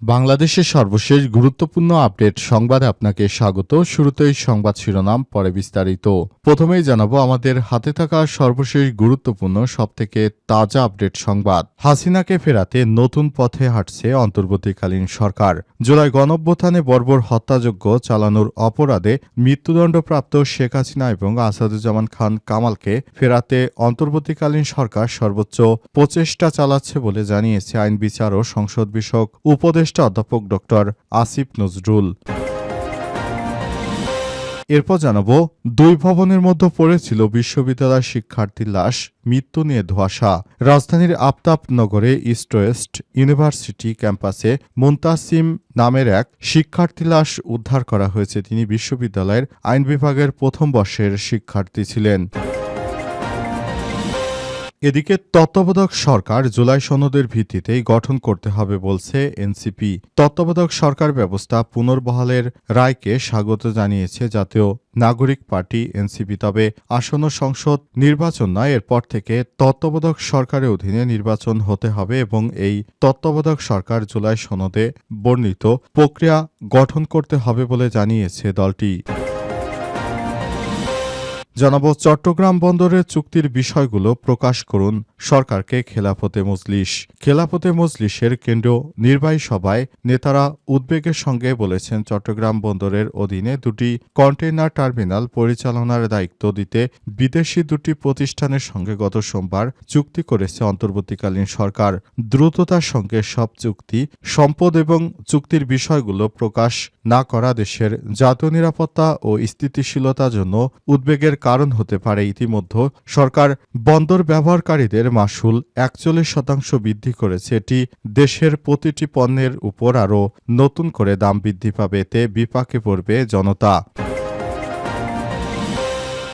বাংলাদেশের সর্বশেষ গুরুত্বপূর্ণ আপডেট সংবাদে আপনাকে স্বাগত। শুরুতেই সংবাদ শিরোনাম, পরে বিস্তারিত। প্রথমেই জানাব আমাদের হাতে থাকা সর্বশেষ গুরুত্বপূর্ণ, সবথেকে তাজা আপডেট সংবাদ। হাসিনাকে ফেরাতে নতুন পথে হাঁটছে অন্তর্বর্তীকালীন সরকার। জুলাই গণঅভ্যুত্থানে বর্বর হত্যাযজ্ঞ চালানোর অপরাধে মৃত্যুদণ্ডপ্রাপ্ত শেখ হাসিনা এবং আসাদুজ্জামান খান কামালকে ফেরাতে অন্তর্বর্তীকালীন সরকার সর্বোচ্চ প্রচেষ্টা চালাচ্ছে বলে জানিয়েছে আইন বিচার ও সংসদ বিষয়ক উপদেষ্টা অধ্যাপক ড আসিফ নজরুল। এরপর জানাব, দুই ভবনের মধ্যে পড়েছিল বিশ্ববিদ্যালয় শিক্ষার্থীর লাশ, মৃত্যু নিয়ে ধোয়াশা। রাজধানীর আফতাবনগরে ইস্ট ওয়েস্ট ইউনিভার্সিটি ক্যাম্পাসে মুন্তাসিম নামের এক শিক্ষার্থী লাশ উদ্ধার করা হয়েছে। তিনি বিশ্ববিদ্যালয়ের আইন বিভাগের প্রথম বর্ষের শিক্ষার্থী ছিলেন। এদিকে তত্ত্বাবধায়ক সরকার জুলাই সনদের ভিত্তিতেই গঠন করতে হবে বলছে এনসিপি। তত্ত্বাবধায়ক সরকার ব্যবস্থা পুনর্বহালের রায়কে স্বাগত জানিয়েছে জাতীয় নাগরিক পার্টি এনসিপি। তবে আসন্ন সংসদ নির্বাচন নয়, এরপর থেকে তত্ত্বাবধায়ক সরকারের অধীনে নির্বাচন হতে হবে এবং এই তত্ত্বাবধায়ক সরকার জুলাই সনদে বর্ণিত প্রক্রিয়া গঠন করতে হবে বলে জানিয়েছে দলটি। জানাব, চট্টগ্রাম বন্দরের চুক্তির বিষয়গুলো প্রকাশ করুন সরকারকে খেলাফতে মজলিস। খেলাফতে মজলিসের কেন্দ্রীয় নির্বাহী সভায় নেতারা উদ্বেগের সঙ্গে বলেছেন, চট্টগ্রাম বন্দরের অধীনে দুটি কন্টেইনার টার্মিনাল পরিচালনার দায়িত্ব দিতে বিদেশি দুটি প্রতিষ্ঠানের সঙ্গে গত সোমবার চুক্তি করেছে অন্তর্বর্তীকালীন সরকার। দ্রুততার সঙ্গে সব চুক্তি, সম্পদ এবং চুক্তির বিষয়গুলো প্রকাশ না করা দেশের জাতীয় নিরাপত্তা ও স্থিতিশীলতার জন্য উদ্বেগের কারণ হতে পারে। ইতিমধ্যে সরকার বন্দর ব্যবহারকারীদের মাসুল একচল্লিশ শতাংশ বৃদ্ধি করেছে। এটি দেশের প্রতিটি পণ্যের উপর আরও নতুন করে দাম বৃদ্ধি পাবে। এতে বিপাকে পড়বে জনতা।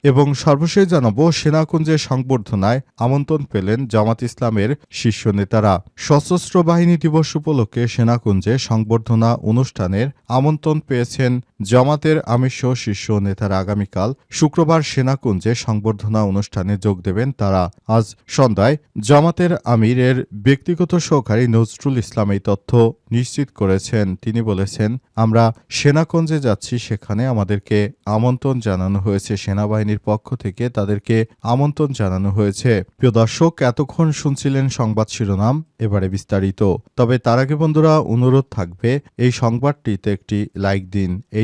এবং সর্বশেষ জানাব, সেনাকুঞ্জের সংবর্ধনায় আমন্ত্রণ পেলেন জামাত ইসলামের শীর্ষ নেতারা। সশস্ত্র বাহিনী দিবস উপলক্ষে সেনাকুঞ্জে সংবর্ধনা অনুষ্ঠানের আমন্ত্রণ পেয়েছেন জামাতের আমিষ শীর্ষ নেতারা আগামীকাল শুক্রবার সেনাকুঞ্জে সংবর্ধনা অনুষ্ঠানে যোগ দেবেন তারা। আজ সন্ধ্যায় জামাতের আমিরের ব্যক্তিগত সহকারী নজরুল ইসলাম এই তথ্য নিশ্চিত করেছেন। তিনি বলেছেন, আমরা সেনাকুঞ্জে যাচ্ছি, সেখানে আমাদেরকে আমন্ত্রণ জানানো হয়েছে। সেনাবাহিনীর পক্ষ থেকে তাদেরকে আমন্ত্রণ জানানো হয়েছে। প্রিয় দর্শক, এতক্ষণ শুনছিলেন সংবাদ শিরোনাম, এবারে বিস্তারিত। তবে তার আগে বন্ধুরা, অনুরোধ থাকবে, এই সংবাদটিতে একটি লাইক দিন, এই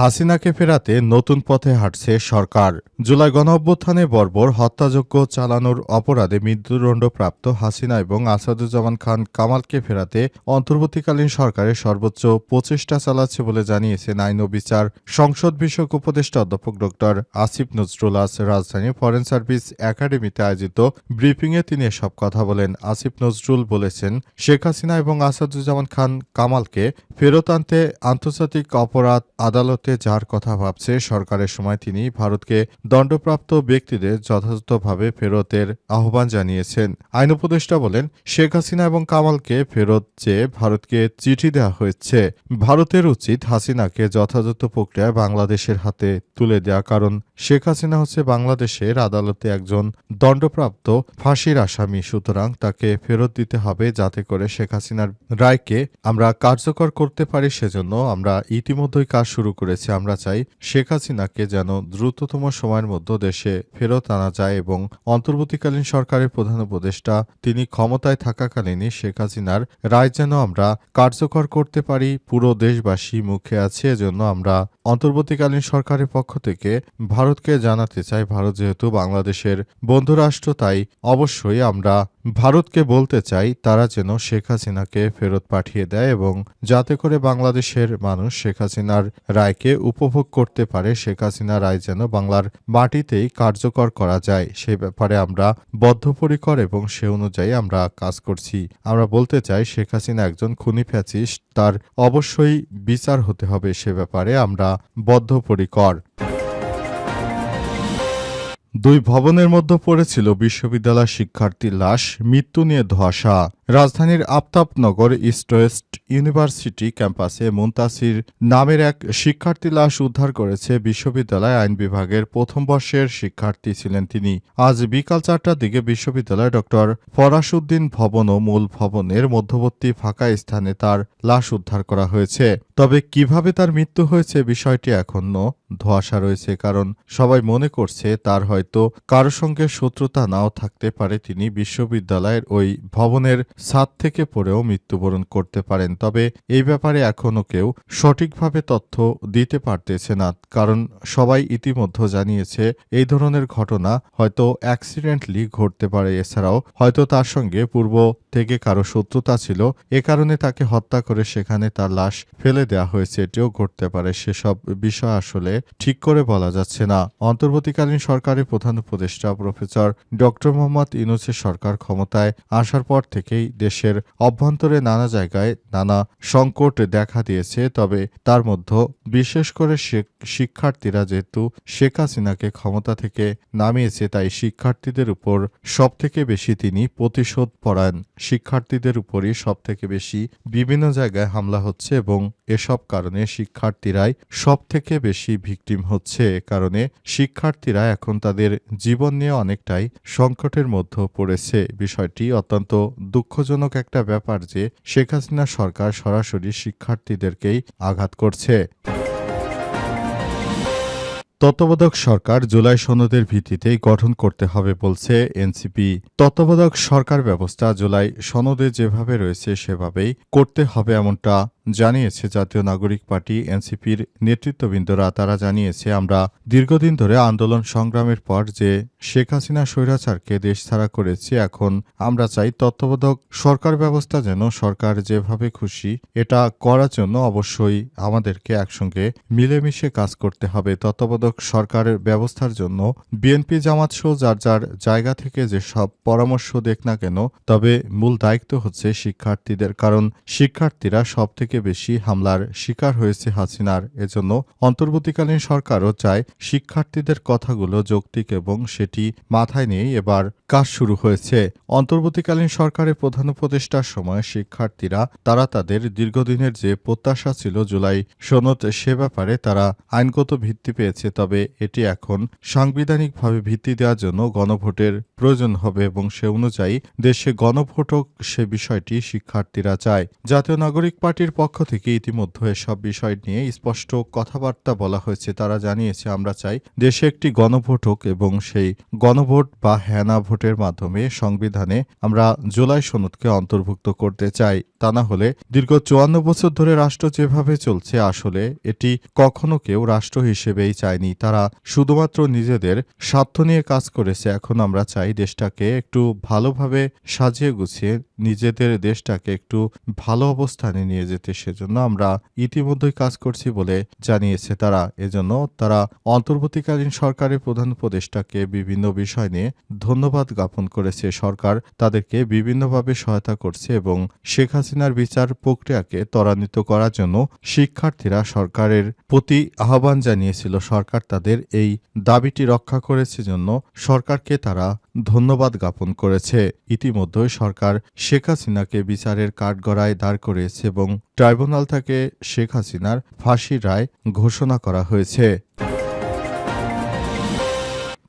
হাসিনাকে ফেরাতে নতুন পথে হাঁটছে সরকার। জুলাই গণঅভ্যুত্থানে বর্বর হত্যাযজ্ঞ চালানোর অপরাধে মৃত্যুদণ্ডপ্রাপ্ত হাসিনা এবং আসাদুজ্জামান খান কামালকে ফেরাতে অন্তর্বর্তীকালীন সরকারের সর্বোচ্চ প্রচেষ্টা চালাচ্ছে বলে জানিয়েছেন আইন ও বিচার সংসদ বিষয়ক উপদেষ্টা অধ্যাপক ড. আসিফ নজরুল আজ রাজধানী ফরেন সার্ভিস একাডেমিতে আয়োজিত ব্রিফিংয়ে তিনি এসব কথা বলেন। আসিফ নজরুল বলেছেন, শেখ হাসিনা এবং আসাদুজ্জামান খান কামালকে ফেরত আনতে আন্তর্জাতিক অপরাধ আদালতে যার কথা ভাবছে সরকারের সময় তিনি ভারতকে দণ্ডপ্রাপ্ত ব্যক্তিদের যথাযথভাবে ফেরতের আহ্বান জানিয়েছেন। আইন উপদেষ্টা বলেন, শেখ হাসিনা এবং কামালকে ফেরত চেয়ে ভারতকে চিঠি দেওয়া হয়েছে। ভারতের উচিত হাসিনাকে যথাযথ প্রক্রিয়ায় বাংলাদেশের হাতে তুলে দেওয়া কারণ শেখ হাসিনা হচ্ছে বাংলাদেশের আদালতে একজন দণ্ডপ্রাপ্ত ফাঁসির আসামি। সুতরাং তাকে ফেরত দিতে হবে যাতে করে শেখ হাসিনার রায়কে আমরা কার্যকর করতে পারি, সেজন্য আমরা ইতিমধ্যেই কাজ শুরু করেছি। আমরা চাই শেখ হাসিনাকে যেন দ্রুততম সময়ের মধ্যে দেশে ফেরত আনা যায় এবং অন্তর্বর্তীকালীন সরকারের প্রধান উপদেষ্টা তিনি ক্ষমতায় থাকাকালীনই শেখ হাসিনার রায় যেন আমরা কার্যকর করতে পারি। পুরো দেশবাসী মুখে আছে এজন্য আমরা অন্তর্বর্তীকালীন সরকারের পক্ষ থেকে ভারতকে জানাতে চাই। ভারত যেহেতু বাংলাদেশের বন্ধুরাষ্ট্র, তাই অবশ্যই আমরা ভারতকে বলতে চাই, তারা যেন শেখ হাসিনাকে ফেরত পাঠিয়ে দেয় এবং যাতে করে বাংলাদেশের মানুষ শেখ হাসিনার রায়কে উপভোগ করতে পারে, শেখ হাসিনা রায় যেন বাংলার মাটিতেই কার্যকর করা যায়। সে ব্যাপারে আমরা বদ্ধপরিকর এবং সে অনুযায়ী আমরা কাজ করছি। আমরা বলতে চাই, শেখ হাসিনা একজন খুনি ফ্যাসিস্ট, তার অবশ্যই বিচার হতে হবে সে ব্যাপারে আমরা বদ্ধপরিকর। দুই ভবনের মধ্যে পড়েছিল বিশ্ববিদ্যালয় শিক্ষার্থীর লাশ, মৃত্যু নিয়ে ধোঁয়াশা। রাজধানীর আফতাবনগর ইস্ট ওয়েস্ট ইউনিভার্সিটি ক্যাম্পাসে মুন্তাসির নামের এক শিক্ষার্থী লাশ উদ্ধার করেছে বিশ্ববিদ্যালয় আইন বিভাগের প্রথম বর্ষের শিক্ষার্থী ছিলেন তিনি। আজ বিকাল চারটার দিকে বিশ্ববিদ্যালয় ডক্টর ফরাসুদ্দিন ভবন ও মূল ভবনের মধ্যবর্তী ফাঁকা স্থানে তার লাশ উদ্ধার করা হয়েছে। তবে কীভাবে তার মৃত্যু হয়েছে বিষয়টি এখনও ধোঁয়াশা রয়েছে, কারণ সবাই মনে করছে তার হয়তো কারও সঙ্গে শত্রুতা নাও থাকতে পারে। তিনি বিশ্ববিদ্যালয়ের ওই ভবনের ছাদ থেকে পড়েও মৃত্যুবরণ করতে পারেন। তবে এই ব্যাপারে এখনও কেউ সঠিকভাবে তথ্য দিতে পারতেছে না, কারণ সবাই ইতিমধ্যে জানিয়েছে এই ধরনের ঘটনা হয়তো অ্যাক্সিডেন্টলি ঘটতে পারে। এছাড়াও হয়তো তার সঙ্গে পূর্ব থেকে কারও শত্রুতা ছিল, এ কারণে তাকে হত্যা করে সেখানে তার লাশ ফেলে দেওয়া হয়েছে। এটিও ঘটতে পারে, সেসব বিষয় আসলে ঠিক করে বলা যাচ্ছে না। অন্তর্বর্তীকালীন সরকারের প্রধান উপদেষ্টা প্রফেসর ডক্টর মোহাম্মদ ইউনুসের সরকার ক্ষমতায় আসার পর থেকেই দেশের অভ্যন্তরে নানা জায়গায় নানা সংকট দেখা দিয়েছে, তবে তার মধ্যে বিশেষ করে শিক্ষার্থীরা যেহেতু শেখ হাসিনাকে ক্ষমতা থেকে নামিয়েছে, তাই শিক্ষার্থীদের উপর সবথেকে বেশি তিনি প্রতিশোধ পড়ান শিক্ষার্থীদের উপরই সবথেকে বেশি বিভিন্ন জায়গায় হামলা হচ্ছে এবং এসব কারণে শিক্ষার্থীরাই সবথেকে বেশি ভিকটিম হচ্ছে। এ কারণে শিক্ষার্থীরা এখন তাদের জীবন নিয়ে অনেকটাই সংকটের মধ্যে পড়েছে। বিষয়টি অত্যন্ত দুঃখজনক একটা ব্যাপার যে শেখ হাসিনা সরকার সরাসরি শিক্ষার্থীদেরকেই আঘাত করছে। তত্ত্বাবধায়ক সরকার জুলাই সনদের ভিত্তিতেই গঠন করতে হবে বলছে এনসিপি। তত্ত্বাবধায়ক সরকার ব্যবস্থা জুলাই সনদে যেভাবে রয়েছে সেভাবেই করতে হবে এমনটা জানিয়েছে জাতীয় নাগরিক পার্টি এনসিপির নেতৃত্ববৃন্দরা। তারা জানিয়েছে, আমরা দীর্ঘদিন ধরে আন্দোলন সংগ্রামের পর যে শেখ হাসিনা স্বৈরাচারকে দেশ ছাড়া করেছে, এখন আমরা চাই তত্ত্বাবধায়ক সরকার ব্যবস্থা যেন সরকার যেভাবে খুশি এটা করার জন্য অবশ্যই আমাদেরকে একসঙ্গে মিলেমিশে কাজ করতে হবে। তত্ত্বাবধায়ক সরকারের ব্যবস্থার জন্য বিএনপি জামাত সহ যার যার জায়গা থেকে যেসব পরামর্শ দেখ না কেন, তবে মূল দায়িত্ব হচ্ছে শিক্ষার্থীদের, কারণ শিক্ষার্থীরা সব থেকে বেশি হামলার শিকার হয়েছে হাসিনার। এজন্য অন্তর্বর্তীকালীন সরকারও চায় শিক্ষার্থীদের কথাগুলো যৌক্তিক এবং সেটি মাথায় নিয়ে এবার কাজ শুরু হয়েছে। অন্তর্বর্তীকালীন সরকারের প্রধান উপদেষ্টার সময় শিক্ষার্থীরা, তারা তাদের দীর্ঘদিনের যে প্রত্যাশা ছিল জুলাই সনদ সে ব্যাপারে তারা আইনগত ভিত্তি পেয়েছে, তবে এটি এখন সাংবিধানিকভাবে ভিত্তি দেওয়ার জন্য গণভোটের প্রয়োজন হবে এবং সে অনুযায়ী দেশে গণভোট সে বিষয়টি শিক্ষার্থীরা চায়। জাতীয় নাগরিক পার্টির পক্ষ থেকে ইতিমধ্যে এসব বিষয় নিয়ে স্পষ্ট কথাবার্তা বলা হয়েছে। তারা জানিয়েছে, আমরা চাই দেশে একটি গণভোট হোক এবং সেই গণভোট বা হ্যানা ভোটের মাধ্যমে সংবিধানে আমরা জুলাই সনদকে অন্তর্ভুক্ত করতে চাই। তা না হলে দীর্ঘ চুয়ান্ন বছর ধরে রাষ্ট্র যেভাবে চলছে, আসলে এটি কখনো কেউ রাষ্ট্র হিসেবেই চায়নি। তারা শুধুমাত্র নিজেদের স্বার্থ নিয়ে কাজ করেছে। এখন আমরা চাই দেশটাকে একটু ভালোভাবে সাজিয়ে গুছিয়ে নিজেদের দেশটাকে একটু ভালো অবস্থানে নিয়ে যেতে। সেজন্য আমরা ইতিমধ্যেই কাজ করছি বলে জানিয়েছে তারা। এজন্য তারা অন্তর্বর্তীকালীন সরকারের প্রধান উপদেষ্টাকে বিভিন্ন বিষয় নিয়ে ধন্যবাদ জ্ঞাপন করেছে। সরকার তাদেরকে বিভিন্নভাবে সহায়তা করছে এবং শেখ হাসিনার বিচার প্রক্রিয়াকে ত্বরান্বিত করার জন্য শিক্ষার্থীরা সরকারের প্রতি আহ্বান জানিয়েছিল। সরকার তাদের এই দাবিটি রক্ষা করেছে। জন্য সরকারকে তারা ধন্যবাদ জ্ঞাপন করেছে। ইতিমধ্যে সরকার শেখ হাসিনাকে বিচারের কাঠগড়ায় দাঁড় করেছে এবং ট্রাইব্যুনাল থেকে শেখ হাসিনার ফাঁসির রায় ঘোষণা করা হয়েছে।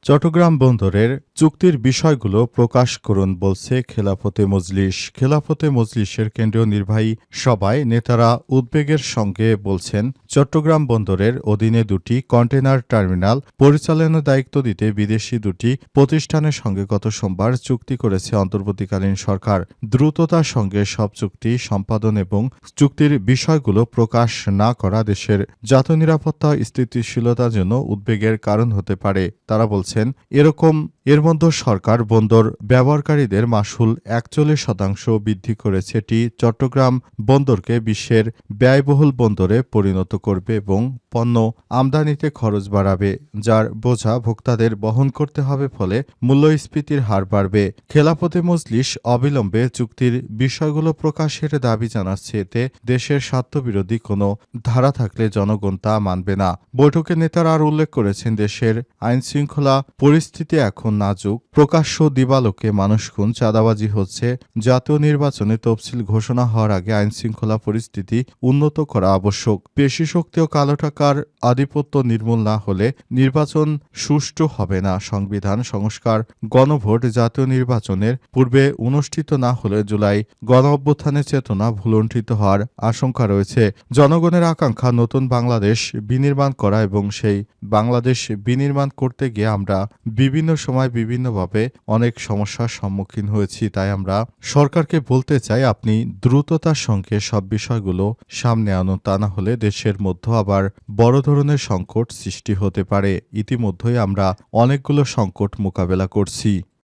চট্টগ্রাম বন্দরের চুক্তির বিষয়গুলো প্রকাশ করুন বলছে খেলাফতে মজলিস। খেলাফতে মজলিসের কেন্দ্রীয় নির্বাহী সভায় নেতারা উদ্বেগের সঙ্গে বলছেন, চট্টগ্রাম বন্দরের অধীনে দুটি কন্টেনার টার্মিনাল পরিচালনার দায়িত্ব দিতে বিদেশি দুটি প্রতিষ্ঠানের সঙ্গে গত সোমবার চুক্তি করেছে অন্তর্বর্তীকালীন সরকার। দ্রুততার সঙ্গে সব চুক্তি সম্পাদন এবং চুক্তির বিষয়গুলো প্রকাশ না করা দেশের জাতীয় নিরাপত্তা স্থিতিশীলতার জন্য উদ্বেগের কারণ হতে পারে। তারা বলছেন, এরকম এর মধ্যে সরকার বন্দর ব্যবহারকারীদের মাসুল একচল্লিশ শতাংশ বৃদ্ধি করেছে এটি চট্টগ্রাম বন্দরকে বিশ্বের ব্যয়বহুল বন্দরে পরিণত করবে এবং পণ্য আমদানিতে খরচ বাড়াবে, যার বোঝা ভোক্তাদের বহন করতে হবে ফলে মূল্যস্ফীতির হার বাড়বে। খেলাপথে মজলিস অবিলম্বে চুক্তির বিষয়গুলো প্রকাশের দাবি জানাচ্ছে এতে দেশের স্বার্থবিরোধী কোনো ধারা থাকলে জনগণ তা মানবে না। বৈঠকে নেতারা আর উল্লেখ করেছেন, দেশের আইনশৃঙ্খলা পরিস্থিতি এখন নাজুক। প্রকাশ্য দিবালোকে মানুষ খুন, চাঁদাবাজি হচ্ছে। জাতীয় নির্বাচনে তফসিল ঘোষণা হওয়ার আগে আইনশৃঙ্খলা পরিস্থিতি উন্নত করা আবশ্যক। পেশি শক্তি ও কালো টাকার আধিপত্য নির্মূল না হলে নির্বাচন সুষ্ঠু হবে না। সংবিধান সংস্কার গণভোট জাতীয় নির্বাচনের পূর্বে অনুষ্ঠিত না হলে জুলাই গণ অভ্যুত্থানের চেতনা ভুলণ্ঠিত হওয়ার আশঙ্কা রয়েছে। জনগণের আকাঙ্ক্ষা নতুন বাংলাদেশ বিনির্মাণ করা এবং সেই বাংলাদেশ বিনির্মাণ করতে গিয়ে আমরা বিভিন্ন সময় বিভিন্নভাবে অনেক সমস্যার সম্মুখীন হয়েছি। তাই আমরা সরকারকে বলতে চাই, আপনি দ্রুততার সঙ্গে সব বিষয়গুলো সামনে আনুন। তা না হলে দেশের মধ্যে আবার বড় ধরনের সংকট সৃষ্টি হতে পারে। ইতিমধ্যেই আমরা অনেকগুলো সংকট মোকাবেলা করছি।